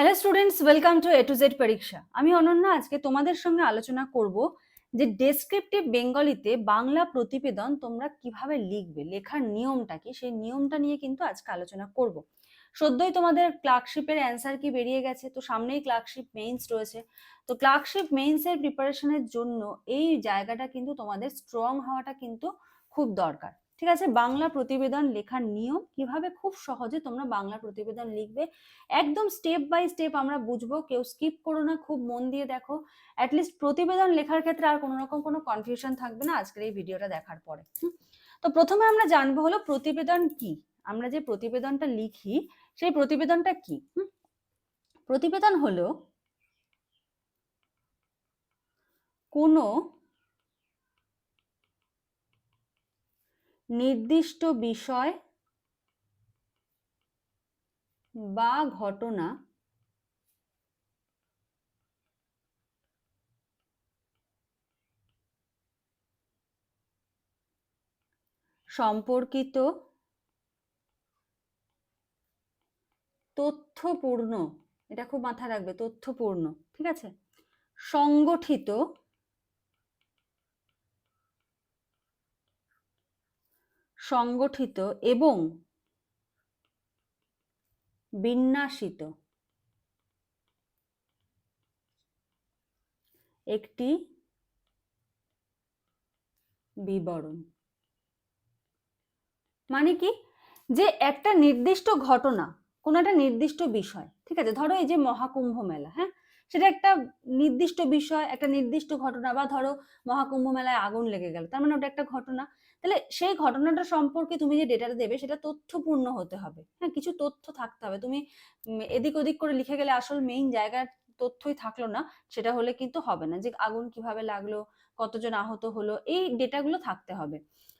Hello students welcome to A to Z পরীক্ষা আমি অনন্যা আজকে তোমাদের সঙ্গে আলোচনা করব যে ডেসক্রিপটিভ বেঙ্গলিতে বাংলা প্রতিবেদন তোমরা কীভাবে লিখবে, লেখার নিয়মটা কি, সেই নিয়মটা নিয়ে কিন্তু আজকে আলোচনা করব। সদ্যই তোমাদের ক্লার্কশিপের অ্যান্সার কি বেরিয়ে গেছে, তো সামনেই ক্লার্কশিপ মেইনস রয়েছে। তো ক্লার্কশিপ মেইনসের প্রিপারেশনের জন্য এই জায়গাটা কিন্তু তোমাদের স্ট্রং হওয়াটা কিন্তু খুব দরকার। ঠিক আছে? বাংলা প্রতিবেদন লেখার নিয়ম কীভাবে খুব সহজে তোমরা বাংলা প্রতিবেদন লিখবে? একদম স্টেপ বাই স্টেপ আমরা বুঝব, কেউ স্কিপ করো না, খুব মন দিয়ে দেখো। অ্যাটলিস্ট প্রতিবেদন লেখার ক্ষেত্রে আর কোনো রকম কোনো কনফিউশন থাকবে না আজকের এই ভিডিওটা দেখার পরে? তো প্রথমে আমরা জানব হলো প্রতিবেদন কি? আমরা যে প্রতিবেদনটা লিখি, সেই প্রতিবেদনটা কি? প্রতিবেদন হলো কোনো নির্দিষ্ট বিষয় বা ঘটনা সম্পর্কিত তথ্যপূর্ণ এটা খুব মাথায় রাখবে তথ্যপূর্ণ ঠিক আছে? সংগঠিত সংগঠিত এবং বিন্যাসিত। একটি বিবরণ। মানে কি? যে একটা নির্দিষ্ট ঘটনা, কোনো একটা নির্দিষ্ট বিষয়, ঠিক আছে? ধরো এই যে মহাকুম্ভ মেলা হ্যাঁ? সেটা একটা নির্দিষ্ট বিষয়, একটা নির্দিষ্ট ঘটনা বা ধরো মহাকুম্ভ মেলায় আগুন লেগে গেল, তার মানে ওটা একটা ঘটনা। তাহলে সেই ঘটনাটা সম্পর্কে তুমি যে ডেটাটা দেবে, সেটা তথ্যপূর্ণ হতে হবে। হ্যাঁ কিছু তথ্য থাকতে হবে। তুমি এদিক ওদিক করে লিখে গেলে আসল মেইন জায়গার তথ্যই থাকল না, সেটা হলে কিন্তু হবে না। যে আগুন কীভাবে লাগল, কতজন আহত হলো, এই ডেটাগুলো থাকতে হবে।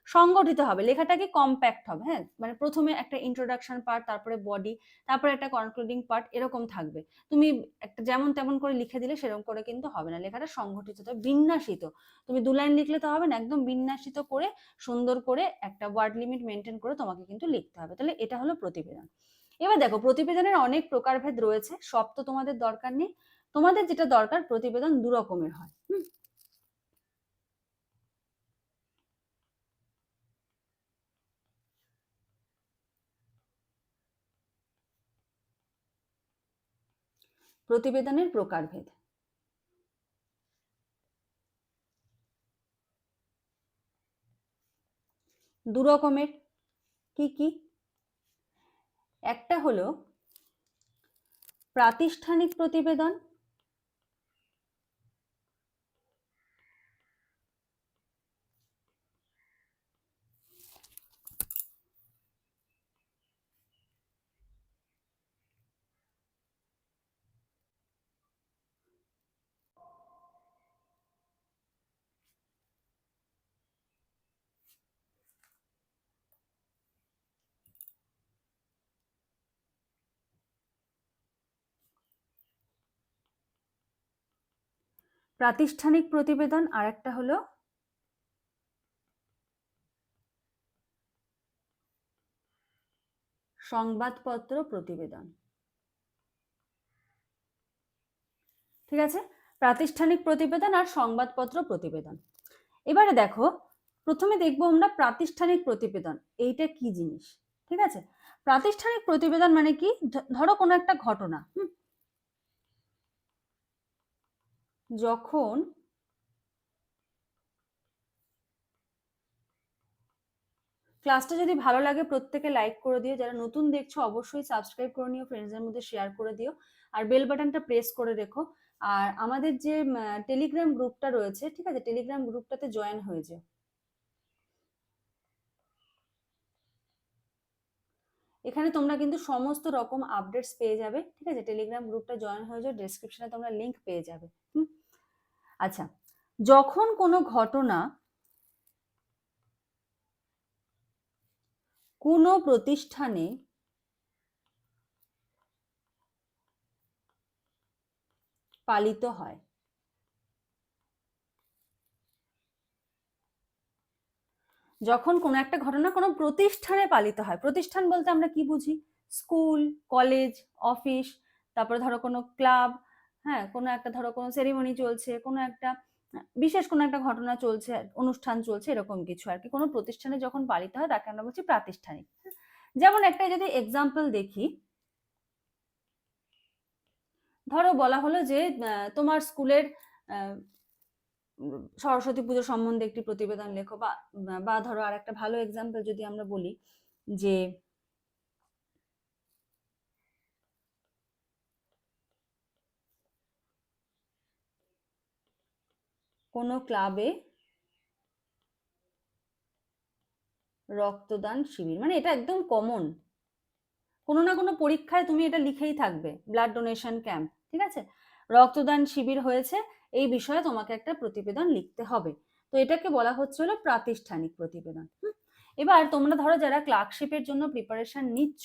সংগঠিত হবে, লেখাটাকে কম্প্যাক্ট হবে হ্যাঁ? মানে প্রথমে একটা ইন্ট্রোডাকশন পার্ট তারপরে বডি তারপরে একটা কনক্লুডিং পার্ট এরকম থাকবে। তুমি একটা যেমন তেমন করে লিখে দিলে সেরকম করে কিন্তু হবে না। লেখাটা সংগঠিত বিন্যাসিত। তুমি দু লাইন লিখলে তো হবে না, একদম বিন্যাসিত করে, সুন্দর করে একটা ওয়ার্ড লিমিট মেনটেন করে তোমাকে কিন্তু লিখতে হবে। তাহলে এটা হলো প্রতিবেদন। এবার দেখো, প্রতিবেদনের অনেক প্রকারভেদ রয়েছে, সব তো তোমাদের দরকার নেই। তোমাদের যেটা দরকার, প্রতিবেদন দু রকমের হয়, হুম? প্রতিবেদনের প্রকারভেদ। দু রকমের কি কি? একটা হলো প্রাতিষ্ঠানিক প্রতিবেদন প্রাতিষ্ঠানিক প্রতিবেদন আর একটা হলো সংবাদপত্র প্রতিবেদন। ঠিক আছে? প্রাতিষ্ঠানিক প্রতিবেদন আর সংবাদপত্র প্রতিবেদন। এবারে দেখো, প্রথমে দেখব আমরা প্রাতিষ্ঠানিক প্রতিবেদন, এইটা কি জিনিস? ঠিক আছে? প্রাতিষ্ঠানিক প্রতিবেদন মানে কি? ধরো কোনো একটা ঘটনা, হুম? যখন ক্লাসটা যদি ভালো লাগে, প্রত্যেকে লাইক করে দিও। যারা নতুন দেখছ, অবশ্যই সাবস্ক্রাইব করে নিও, ফ্রেন্ডসদের মধ্যে শেয়ার করে দিও। আর বেল বাটনটা প্রেস করে রেখো। আর আমাদের যে টেলিগ্রাম গ্রুপটা রয়েছে, ঠিক আছে? টেলিগ্রাম গ্রুপটাতে জয়েন হয়ে যেও। এখানে তোমরা কিন্তু সমস্ত রকম আপডেটস পেয়ে যাবে, ঠিক আছে? টেলিগ্রাম গ্রুপটা জয়েন হয়ে যাও ডেসক্রিপশনে তোমরা লিংক পেয়ে যাবে। হুম? আচ্ছা যখন কোনো ঘটনা কোনো প্রতিষ্ঠানে পালিত হয়, যখন কোনো একটা ঘটনা কোনো প্রতিষ্ঠানে পালিত হয়, প্রতিষ্ঠান বলতে আমরা কি বুঝি? স্কুল, কলেজ, অফিস, তারপরে ধরো কোনো ক্লাব হ্যাঁ কোনো একটা ধরো কোনো সেরিমনি চলছে, কোনো একটা, বিশেষ কোনো একটা ঘটনা চলছে, অনুষ্ঠান চলছে, এরকম কিছু আর কি। কোনো প্রতিষ্ঠানে যখন পালিত হয়, তাকে আমরা বলছি প্রাতিষ্ঠানিক। যেমন একটা যদি এক্সাম্পল দেখি, ধরো বলা হলো যে তোমার স্কুলের সরস্বতী পুজো সম্বন্ধে একটি প্রতিবেদন লেখো বা বা ধরো আর একটা ভালো এক্সাম্পল যদি আমরা বলি যে কোনো ক্লাবে রক্তদান শিবির। মানে এটা একদম কমন কোনো না কোনো পরীক্ষায় তুমি এটা লিখেই থাকবে ব্লাড ডোনেশন ক্যাম্প ঠিক আছে? রক্তদান শিবির হয়েছে, এই বিষয়ে তোমাকে একটা প্রতিবেদন লিখতে হবে। তো এটাকে বলা হচ্ছে হলো প্রাতিষ্ঠানিক প্রতিবেদন। এবার তোমরা ধরো যারা ক্লার্কশিপের জন্য প্রিপারেশন নিচ্ছ,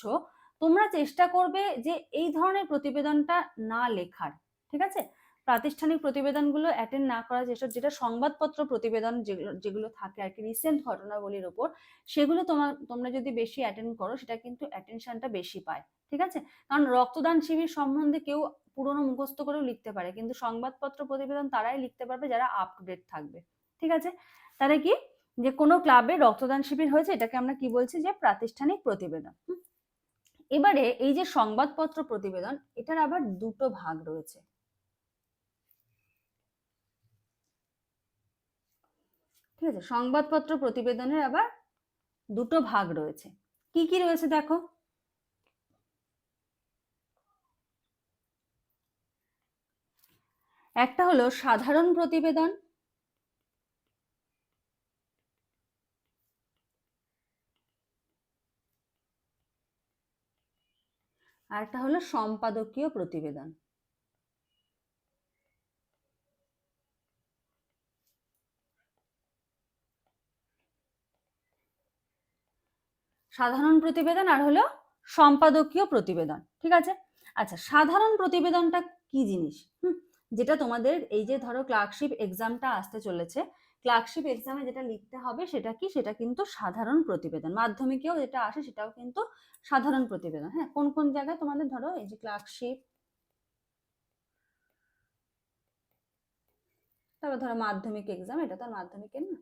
তোমরা চেষ্টা করবে যে এই ধরনের প্রতিবেদনটা না লেখার, ঠিক আছে? প্রাতিষ্ঠানিক প্রতিবেদনগুলো অ্যাটেন্ড না করা যেসব, যেটা সংবাদপত্র প্রতিবেদন যেগুলো যেগুলো থাকে আর কি রিসেন্ট ঘটনাবলীর ওপর, সেগুলো তোমার, তোমরা যদি বেশি অ্যাটেন্ড করো, সেটা কিন্তু অ্যাটেনশনটা বেশি পায়, ঠিক আছে? কারণ রক্তদান শিবির সম্বন্ধে কেউ পুরনো মুখস্থ করেও লিখতে পারে, কিন্তু সংবাদপত্র প্রতিবেদন তারাই লিখতে পারবে যারা আপডেট থাকবে, ঠিক আছে? তাহলে কি? যে কোনো ক্লাবে রক্তদান শিবির হয়েছে, এটাকে আমরা কি বলছি যে প্রাতিষ্ঠানিক প্রতিবেদন এবারে এই যে সংবাদপত্র প্রতিবেদন, এটার আবার দুটো ভাগ রয়েছে ঠিক আছে? সংবাদপত্র প্রতিবেদনের আবার দুটো ভাগ রয়েছে। কি কি রয়েছে দেখো? একটা হলো সাধারণ প্রতিবেদন। আর একটা হলো সম্পাদকীয় প্রতিবেদন। সাধারণ প্রতিবেদন আর হলো সম্পাদকীয় প্রতিবেদন, ঠিক আছে? আচ্ছা সাধারণ প্রতিবেদনটা কি জিনিস? হুম, যেটা তোমাদের এই যে ধরো ক্লার্কশিপ এক্সামটা আসতে চলেছে ক্লার্কশিপ এক্সামে যেটা লিখতে হবে সেটা কি? সেটা কিন্তু সাধারণ প্রতিবেদন। মাধ্যমিকেও যেটা আসে সেটাও কিন্তু সাধারণ প্রতিবেদন হ্যাঁ? কোন কোন জায়গায় তোমাদের ধরো এই যে ক্লার্কশিপ তারপর ধরো মাধ্যমিক এক্সাম এটা তো মাধ্যমিকের না।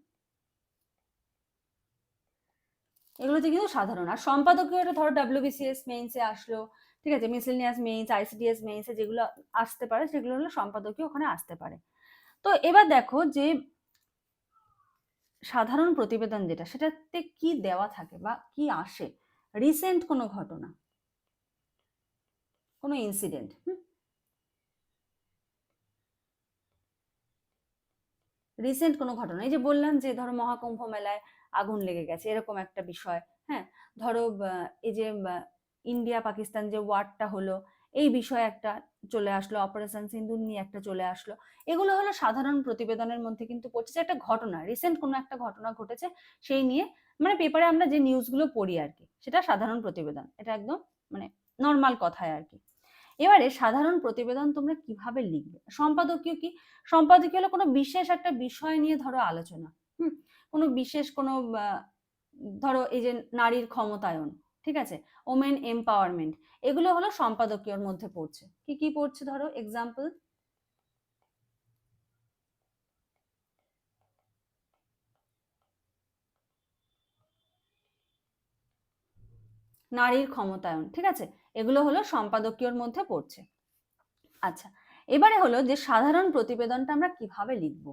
এগুলোতে কিন্তু সাধারণ। আর সম্পাদকীয়টা ধরো ডাব্লিউবিসিএস মেইনসে আসলো, ঠিক আছে? মিসেলিনিয়াস মেইনস আইসিডিএস মেইনসে যেগুলো আসতে পারে, সেগুলো হলো সম্পাদকীয় ওখানে আসতে পারে। তো এবার দেখো যে সাধারণ প্রতিবেদন যেটা, সেটাতে কি দেওয়া থাকে বা কি আসে? রিসেন্ট কোনো ঘটনা। কোনো ইনসিডেন্ট রিসেন্ট কোনো ঘটনা। এই যে বললাম যে ধরো মহাকুম্ভ মেলায় আগুন লেগে গেছে, এরকম একটা বিষয়। হ্যাঁ ধরো এই যে ইন্ডিয়া, পাকিস্তান যে ওয়ারটা হলো, এই বিষয়ে একটা চলে আসলো, অপারেশন সিন্ধু নিয়ে একটা চলে আসলো। এগুলো হলো সাধারণ প্রতিবেদনের মধ্যে কিন্তু পড়ছে একটা ঘটনা রিসেন্ট কোনো একটা ঘটনা ঘটেছে, সেই নিয়ে মানে পেপারে আমরা যে নিউজগুলো পড়ি আর কি, সেটা সাধারণ প্রতিবেদন, এটা একদম মানে নর্মাল কথায় আর কি। এবারে সাধারণ প্রতিবেদন তোমরা কীভাবে লিখবে? সম্পাদকীয় কি? সম্পাদকীয় হলো কোনো বিশেষ একটা বিষয় নিয়ে ধরো আলোচনা, হুম? কোনো বিশেষ কোনো ধরো এই যে নারীর ক্ষমতায়ন, ঠিক আছে? ওমেন এম্পাওয়ারমেন্ট এগুলো হলো সম্পাদকীয়র মধ্যে পড়ছে। কি কি পড়ছে ধরো? এক্সাম্পল নারীর ক্ষমতায়ন, ঠিক আছে? এগুলো হলো সম্পাদকীয়র মধ্যে পড়ছে। আচ্ছা এবারে হলো যে সাধারণ প্রতিবেদনটা আমরা কীভাবে লিখব?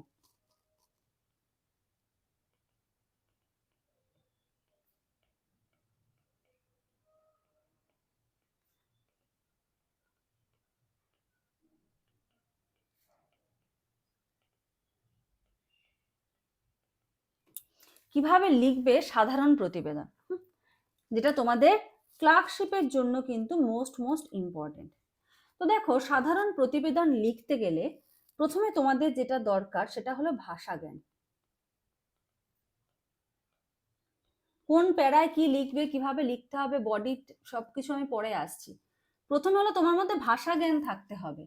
কীভাবে লিখবে সাধারণ প্রতিবেদন? যেটা তোমাদের ক্লার্কশিপের জন্য কিন্তু মোস্ট মোস্ট ইম্পর্টেন্ট। তো দেখো, সাধারণ প্রতিবেদন লিখতে গেলে প্রথমে তোমাদের যেটা দরকার সেটা হলো ভাষা জ্ঞান। কোন প্যারায় কি লিখবে, কীভাবে লিখতে হবে বডি সবকিছু আমি পরে আসছি। প্রথমে হলো তোমার মধ্যে ভাষা জ্ঞান থাকতে হবে।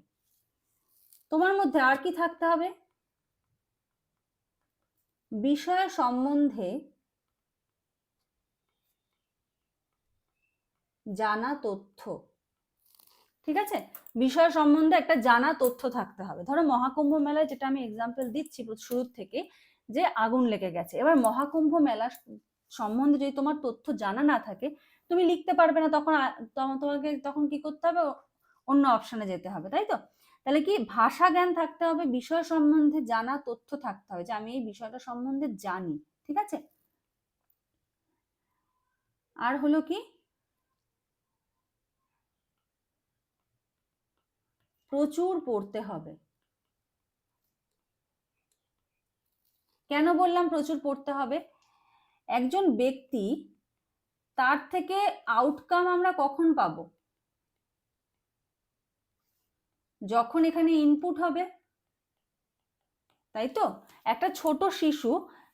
তোমার মধ্যে আর কি থাকতে হবে? বিষয় সম্বন্ধে জানা তথ্য। ঠিক আছে? বিষয় সম্বন্ধে একটা জানা তথ্য থাকতে হবে। ধরো মহাকুম্ভ মেলায় যেটা আমি এক্সাম্পল দিচ্ছি শুরুর থেকে, যে আগুন লেগে গেছে। এবার মহাকুম্ভ মেলা সম্বন্ধে যদি তোমার তথ্য জানা না থাকে, তুমি লিখতে পারবে না, তখন তোমাকে তখন কি করতে হবে? অন্য অপশনে যেতে হবে, তাই তো? তাহলে কি ভাষা জ্ঞান থাকতে হবে, বিষয় সম্বন্ধে জানা, তথ্য থাকতে হবে, যে আমি এই বিষয়টা সম্বন্ধে জানি, ঠিক আছে? আর হলো কি? প্রচুর পড়তে হবে। কেন বললাম প্রচুর পড়তে হবে? একজন ব্যক্তি, তার থেকে আউটকাম আমরা কখন পাবো? যখন এখানে ইনপুট হবে তাই তো একটা ছোট শিশু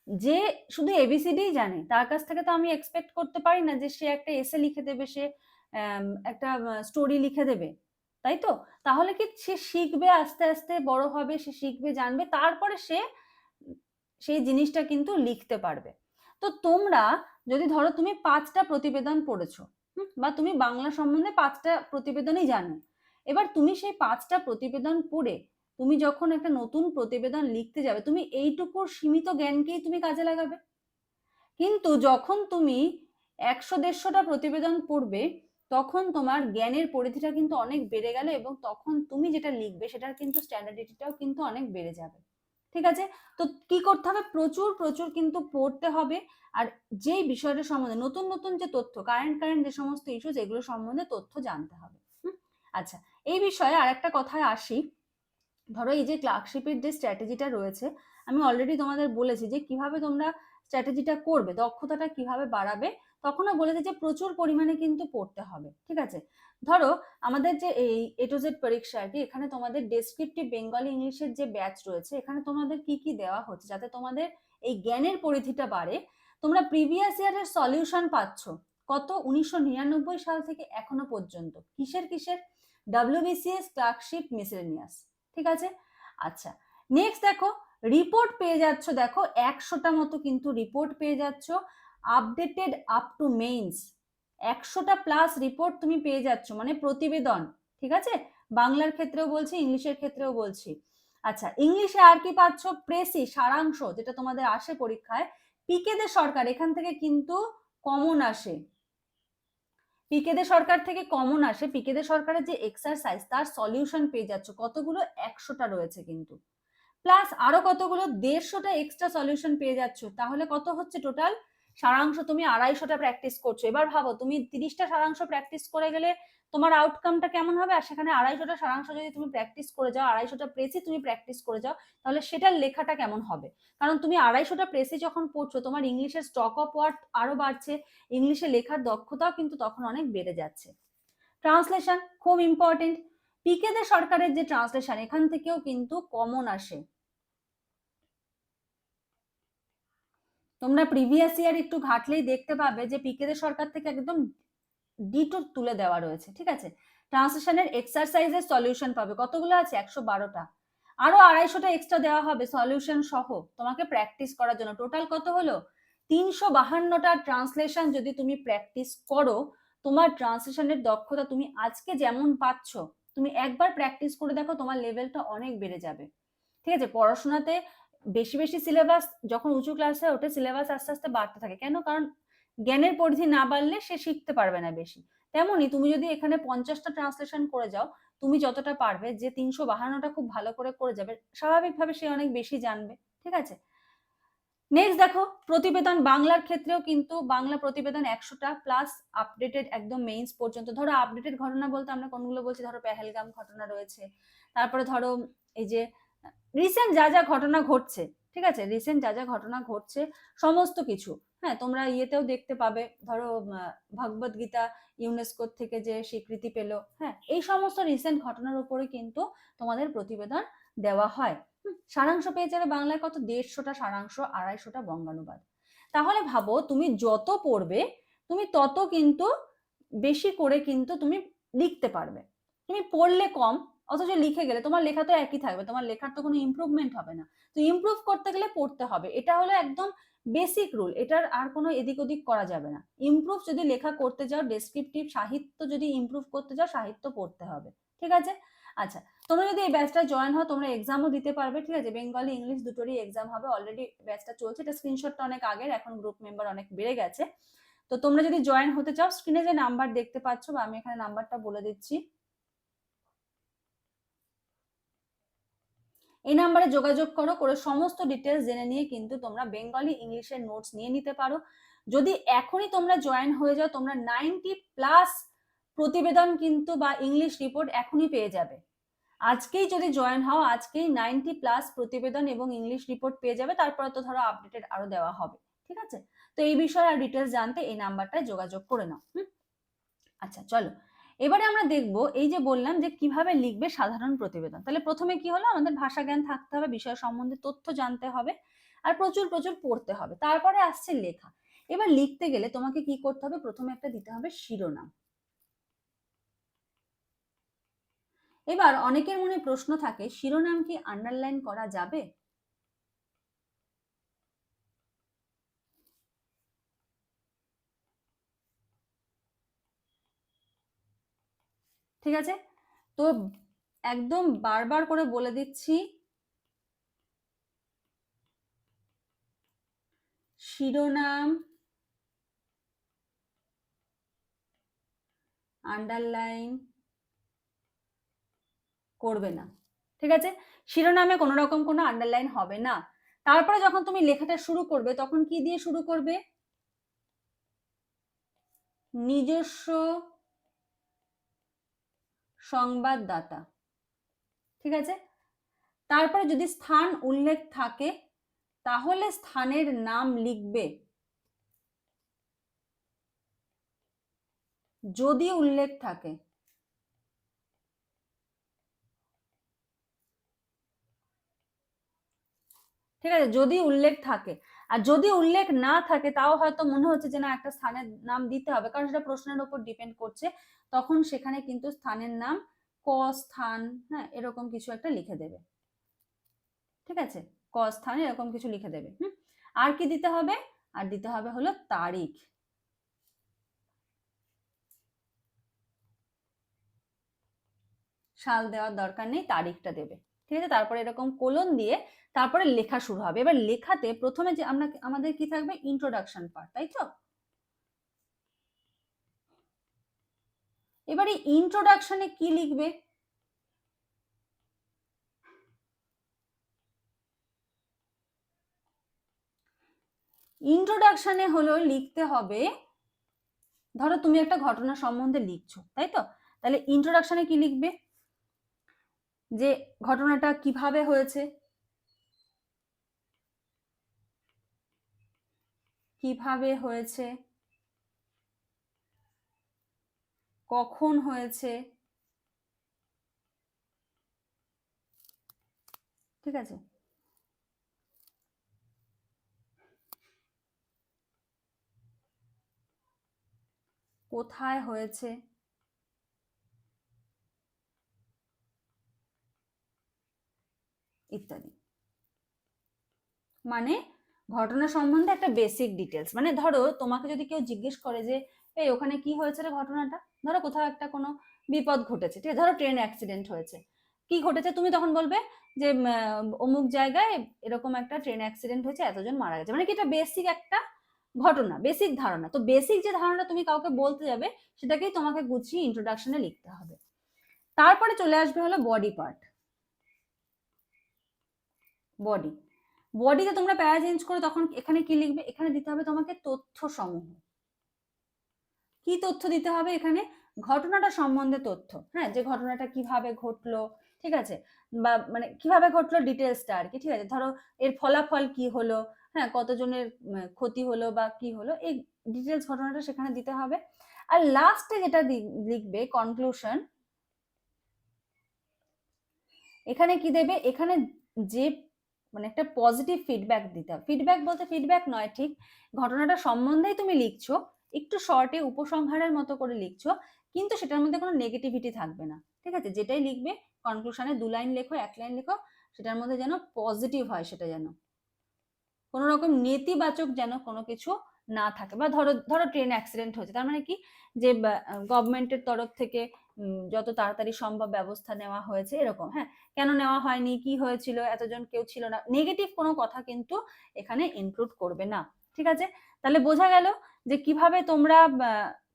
যে শুধু এবিসিডি জানে, তার কাছ থেকে তো আমি এক্সপেক্ট করতে পারি না যে সে একটা এসে লিখে দেবে, সে একটা স্টোরি লিখে দেবে তাই তো তাহলে কি সে শিখবে, আস্তে আস্তে বড় হবে, সে শিখবে, জানবে, তারপরে সে সেই জিনিসটা কিন্তু লিখতে পারবে। তো তোমরা যদি ধরো তুমি পাঁচটা প্রতিবেদন পড়েছো বা তুমি বাংলা সম্বন্ধে পাঁচটা প্রতিবেদনই জানো এবার তুমি সেই পাঁচটা প্রতিবেদন পড়ে তুমি যখন একটা নতুন প্রতিবেদন লিখতে যাবে, তুমি এইটুকু সীমিত জ্ঞানকেই তুমি কাজে লাগাবে। কিন্তু যখন তুমি একশো দেড়শোটা প্রতিবেদন পড়বে, তখন তোমার জ্ঞানের পরিধিটা কিন্তু অনেক বেড়ে গেল এবং তখন তুমি যেটা লিখবে সেটার কিন্তু স্ট্যান্ডার্ডিটিটাও কিন্তু অনেক বেড়ে যাবে। ঠিক আছে? তো কি করতে হবে? প্রচুর প্রচুর কিন্তু পড়তে হবে। আর যেই বিষয়টা সম্বন্ধে, নতুন নতুন যে তথ্য কারেন্ট কারেন্ট যে সমস্ত ইস্যুস এগুলো সম্বন্ধে তথ্য জানতে হবে। আচ্ছা এই বিষয়ে আর একটা কথায় আসি। ধরো এই যে ক্লার্কশিপের যে স্ট্র্যাটেজিটা রয়েছে, আমি অলরেডি তোমাদের বলেছি যে কীভাবে তোমরা স্ট্র্যাটেজিটা করবে, দক্ষতাটা কীভাবে বাড়াবে, তখনও বলেছে যে প্রচুর পরিমাণে কিন্তু পড়তে হবে, ঠিক আছে? ধরো আমাদের যে এই এটোজেড পরীক্ষা আর কি, এখানে তোমাদের ডেসক্রিপটিভ বেঙ্গলি ইংলিশের যে ব্যাচ রয়েছে, এখানে তোমাদের কি কি দেওয়া হচ্ছে যাতে তোমাদের এই জ্ঞানের পরিধিটা বাড়ে? তোমরা প্রিভিয়াস ইয়ারের সলিউশন পাচ্ছ, কত? উনিশশো নিরানব্বই সাল থেকে এখনও পর্যন্ত। কিসের কিসের? ডাব্লিউবিসিএস ক্লার্কশিপ মিসেলেনিয়াস ঠিক আছে? আচ্ছা নেক্সট দেখো রিপোর্ট পেয়ে যাচ্ছ, দেখো, একশোটা মতো কিন্তু রিপোর্ট পেয়ে যাচ্ছ আপডেটেড আপ টু মেইনস একশোটা প্লাস রিপোর্ট তুমি পেয়ে যাচ্ছ মানে প্রতিবেদন, ঠিক আছে? বাংলার ক্ষেত্রেও বলছি, ইংলিশের ক্ষেত্রেও বলছি। আচ্ছা ইংলিশে আর কি পাচ্ছ? প্রেসি, সারাংশ, যেটা তোমাদের আসে পরীক্ষায় পিকেদে সরকার, এখান থেকে কিন্তু কমন আসে। পিকেদে সরকার থেকে কমন আসে। পিকেদে সরকারের যে এক্সারসাইজ তার সলিউশন পেয়ে যাচ্ছ। কতগুলো? একশোটা রয়েছে কিন্তু। প্লাস আরও কতগুলো? দেড়শোটা এক্সট্রা সলিউশন পেয়ে যাচ্ছ। তাহলে কত হচ্ছে টোটাল সারাংশ তুমি আড়াইশোটা প্র্যাকটিস করছ। এবার ভাবো, তুমি তিরিশটা সারাংশ প্র্যাকটিস করে গেলে তোমার আউটকামটা কেমন হবে? আর সেখানে আড়াইশোটা সারাংশ যদি তুমি প্র্যাকটিস করে যাও, আড়াইশোটা প্রেসি তুমি প্র্যাকটিস করে যাও, তাহলে সেটার লেখাটা কেমন হবে? কারণ তুমি আড়াইশোটা প্রেসি যখন পড়ছো, তোমার ইংলিশের স্টক অফ ওয়ার্ড আরও বাড়ছে, ইংলিশে লেখার দক্ষতাও কিন্তু তখন অনেক বেড়ে যাচ্ছে। ট্রান্সলেশন খুব ইম্পর্টেন্ট পিকেদের সরকারের যে ট্রান্সলেশন এখান থেকেও কিন্তু কমন আসে। তোমরা প্রিভিয়াস ইয়ার একটু ঘাটলেই দেখতে পাবে যে পিকেদের সরকার থেকে একদম ডিটো তুলে দেওয়া রয়েছে, ঠিক আছে? ট্রান্সলেশনের এক্সারসাইজের সলিউশন পাবে। কতগুলো আছে? একশো বারোটা। আরও আড়াইশোটা এক্সট্রা দেওয়া হবে সলিউশন সহ। তোমাকে প্র্যাকটিস করার জন্য। টোটাল কত হলো? তিনশো বাহান্নটা ট্রান্সলেশন যদি তুমি প্র্যাকটিস করো, তোমার ট্রান্সলেশনের দক্ষতা তুমি আজকে যেমন পাচ্ছ, তুমি একবার প্র্যাকটিস করে দেখো তোমার লেভেলটা অনেক বেড়ে যাবে। ঠিক আছে? পড়াশোনাতে বেশি বেশি সিলেবাস যখন উঁচু ক্লাসে ওঠে সিলেবাস আস্তে আস্তে বাড়তে থাকে। কেন? কারণ জ্ঞানের পরিধি না বাড়লে সে শিখতে পারবে না বেশি। তেমনি তুমি যদি এখানে পঞ্চাশটা ট্রান্সলেশন করে যাও, তুমি যতটা পারবে যে তিনশো বাহান্নটা খুব ভালো করে করে যাবে, স্বাভাবিকভাবে সে অনেক বেশি জানবে। ঠিক আছে? নেক্সট দেখো, প্রতিবেদন বাংলার ক্ষেত্রেও কিন্তু বাংলা প্রতিবেদন একশোটা প্লাস আপডেটেড একদম মেইনস পর্যন্ত। ধরো আপডেটেড ঘটনা বলতে আমরা কোনগুলো বলছি? ধরো পেহেলগাম ঘটনা রয়েছে। তারপরে ধরো এই যে রিসেন্ট যা যা ঘটনা ঘটছে, ঠিক আছে? রিসেন্ট যা যা ঘটনা ঘটছে, সমস্ত কিছু হ্যাঁ? তোমরা ইয়েতেও দেখতে পাবে, ধরো ভগবত গীতা ইউনেস্কোর থেকে যে স্বীকৃতি পেল হ্যাঁ? এই সমস্ত রিসেন্ট ঘটনার উপরে কিন্তু তোমাদের প্রতিবেদন দেওয়া হয়। সারাংশ পেয়ে যাবে বাংলায় কত? দেড়শোটা সারাংশ, আড়াইশোটা বঙ্গানুবাদ। তাহলে ভাবো, তুমি যত পড়বে, তুমি তত কিন্তু বেশি করে কিন্তু তুমি লিখতে পারবে। তুমি পড়লে কম অথচ লিখে গেলে, তোমার লেখা তো একই থাকবে, তোমার লেখার তো কোনো ইম্প্রুভমেন্ট হবে না। তো ইম্প্রুভ করতে গেলে পড়তে হবে। এটা হলো একদম বেসিক রুল এটার আর কোনো এদিক ওদিক করা যাবে না। ইমপ্রুভ যদি লেখা করতে যাও ডেসক্রিপটিভ সাহিত্য যদি ইমপ্রুভ করতে যাও, সাহিত্য পড়তে হবে, ঠিক আছে? আচ্ছা তোমরা যদি এই ব্যাচটা জয়েন হও, তোমরা এক্সামও দিতে পারবে, ঠিক আছে? বেঙ্গলি ইংলিশ দুটোরই এক্সাম হবে অলরেডি ব্যাচটা চলছে। এটা স্ক্রিনশটটা অনেক আগের, এখন গ্রুপ মেম্বার অনেক বেড়ে গেছে। তো তোমরা যদি জয়েন হতে চাও স্ক্রিনে যে নাম্বার দেখতে পাচ্ছ, বা আমি এখানে নাম্বারটা বলে দিচ্ছি। এই নাম্বারে যোগাযোগ করো, করে সমস্ত ডিটেলস জেনে নিয়ে কিন্তু তোমরা বেঙ্গলি ইংলিশের নোটস নিয়ে নিতে পারো। যদি এখনই তোমরা জয়েন হয়ে যাও, তোমরা নাইনটি প্লাস প্রতিবেদন কিন্তু বা ইংলিশ রিপোর্ট এখনই পেয়ে যাবে। আজকেই যদি জয়েন হও, আজকেই নাইনটি প্লাস প্রতিবেদন এবং ইংলিশ রিপোর্ট পেয়ে যাবে, তারপরে তো ধরো আপডেটেড আরও দেওয়া হবে, ঠিক আছে? তো এই বিষয়ে আর ডিটেলস জানতে এই নাম্বারটায় যোগাযোগ করে নাও আচ্ছা চলো। এবারে আমরা দেখব এই যে বললাম যে কীভাবে লিখবে সাধারণ প্রতিবেদন। তাহলে প্রথমে কি হলো? আমাদের ভাষা জ্ঞান থাকতে হবে, বিষয় সম্বন্ধে তথ্য জানতে হবে আর প্রচুর প্রচুর পড়তে হবে। তারপরে আসছে লেখা। এবার লিখতে গেলে তোমাকে কি করতে হবে? প্রথমে একটা দিতে হবে শিরোনাম। এবার অনেকের মনে প্রশ্ন থাকে, শিরোনাম কি আন্ডারলাইন করা যাবে? ঠিক আছে? তো একদম বারবার করে বলে দিচ্ছি, শিরোনাম আন্ডারলাইন করবে না। ঠিক আছে? শিরোনামে কোনো রকম কোনো আন্ডারলাইন হবে না। তারপরে যখন তুমি লেখাটা শুরু করবে, তখন কি দিয়ে শুরু করবে? নিজস্ব সংবাদদাতা। ঠিক আছে? তারপরে যদি স্থান উল্লেখ থাকে, তাহলে স্থানের নাম লিখবে। যদি উল্লেখ থাকে। ঠিক আছে? যদি উল্লেখ থাকে। আর যদি উল্লেখ না থাকে, তাও হয়তো মনে হচ্ছে যে না, একটা স্থানের নাম দিতে হবে, কারণ সেটা প্রশ্নের উপর ডিপেন্ড করছে। তখন সেখানে কিন্তু স্থানের নাম, ক স্থান হ্যাঁ এরকম কিছু একটা লিখে দেবে। ঠিক আছে? ক স্থান, এরকম কিছু লিখে দেবে, হুম? আর কি দিতে হবে? আর দিতে হবে হলো তারিখ। সাল দেওয়ার দরকার নেই, তারিখটা দেবে। ঠিক আছে? তারপরে এরকম কোলন দিয়ে তারপরে লেখা শুরু হবে। এবার লেখাতে প্রথমে যে আমরা আমাদের কি থাকবে? ইন্ট্রোডাকশন পার্ট তাই তো? এবারে ইন্ট্রোডাকশনে কি লিখবে? ইন্ট্রোডাকশনে হলো লিখতে হবে, ধরো তুমি একটা ঘটনা সম্বন্ধে লিখছো, তাই তো? তাহলে ইন্ট্রোডাকশনে কি লিখবে? যে ঘটনাটা কীভাবে হয়েছে? কীভাবে হয়েছে? কখন হয়েছে? ঠিক আছে? কোথায় হয়েছে? ইত্যাদি। মানে ঘটনা সম্বন্ধে একটা বেসিক ডিটেলস মানে ধরো তোমাকে যদি কেউ জিজ্ঞেস করে যে, এই ওখানে কি হয়েছে রে ঘটনাটা? ধরো কোথাও একটা কোনো বিপদ ঘটেছে, ঠিক আছে? ধরো ট্রেন অ্যাক্সিডেন্ট হয়েছে। কি ঘটেছে তুমি তখন বলবে যে অমুক জায়গায় এরকম একটা ট্রেন অ্যাক্সিডেন্ট হয়েছে, এতজন মারা গেছে। মানে কি এটা বেসিক একটা ঘটনা বেসিক ধারণা। তো বেসিক যে ধারণা তুমি কাউকে বলতে যাবে, সেটাকেই তোমাকে গুছিয়ে ইন্ট্রোডাকশনে লিখতে হবে। তারপরে চলে আসবে হলো বডি পার্ট বডি বডিতে তোমরা প্যারা চেঞ্জ করে তখন এখানে কি লিখবে? এখানে দিতে হবে তোমাকে তথ্য সমূহ কি তথ্য দিতে হবে এখানে? ঘটনাটা সম্বন্ধে তথ্য। হ্যাঁ যে ঘটনাটা কীভাবে ঘটলো, ঠিক আছে? বা মানে কীভাবে ঘটলো ডিটেলসটা আর কি, ঠিক আছে? ধরো এর ফলাফল কি হলো? হ্যাঁ কতজনের ক্ষতি হলো বা কি হলো? এই ডিটেলস ঘটনাটা সেখানে দিতে হবে। আর লাস্টে যেটা লিখবে কনক্লুশন এখানে কি দেবে? এখানে যে মানে একটা পজিটিভ ফিডব্যাক দিতে হবে। ফিডব্যাক বলতে ফিডব্যাক নয়, ঠিক? ঘটনাটা সম্বন্ধেই তুমি লিখছো, একটু শর্টে উপসংহারের মতো করে লিখছো, কিন্তু সেটার মধ্যে কোনো নেগেটিভিটি থাকবে না, ঠিক আছে? যেটাই লিখবে কনক্লুশনে দু লাইন লেখো, এক লাইন লেখো, সেটার মধ্যে যেন পজিটিভ হয় সেটা যেন। কোনো রকম নেতিবাচক যেন কোনো কিছু না থাকে, বা ধরো ধরো ট্রেন অ্যাক্সিডেন্ট হয়েছে, তার মানে কি? যে গভর্নমেন্টের তরফ থেকে যত তাড়াতাড়ি সম্ভব ব্যবস্থা নেওয়া হয়েছে এরকম হ্যাঁ? কেন নেওয়া হয়নি? কি হয়েছিল? এতজন কেউ ছিল না। নেগেটিভ কোনো কথা কিন্তু এখানে ইনক্লুড করবে না, ঠিক আছে? তাহলে বোঝা গেল যে কীভাবে তোমরা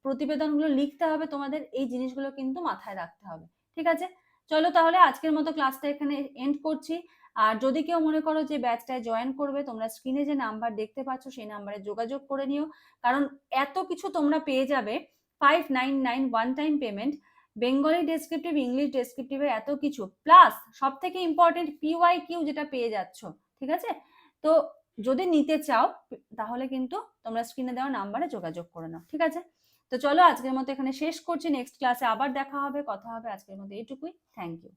প্রতিবেদনগুলো লিখতে হবে, তোমাদের এই জিনিসগুলো কিন্তু মাথায় রাখতে হবে, ঠিক আছে? চলো তাহলে আজকের মতো ক্লাসটা এখানে এন্ড করছি। আর যদি কেউ মনে করো যে ব্যাচটায় জয়েন করবে, তোমরা স্ক্রিনে যে নাম্বার দেখতে পাচ্ছ, সেই নাম্বারে যোগাযোগ করে নিও। কারণ এত কিছু তোমরা পেয়ে যাবে five nine nine one time payment Bengali descriptive English ডেসক্রিপটিভের এত কিছু। প্লাস সব থেকে ইম্পর্টেন্ট পিওয়াই কিউ যেটা পেয়ে যাচ্ছ, ঠিক আছে? তো যদি নিতে চাও, তাহলে কিন্তু তোমরা স্ক্রিনে দেওয়া নাম্বারে যোগাযোগ করে নাও, ঠিক আছে? তো চলো আজকের মতো এখানে শেষ করছি। নেক্সট ক্লাসে আবার দেখা হবে, কথা হবে। আজকের মতো এইটুকুই। Thank you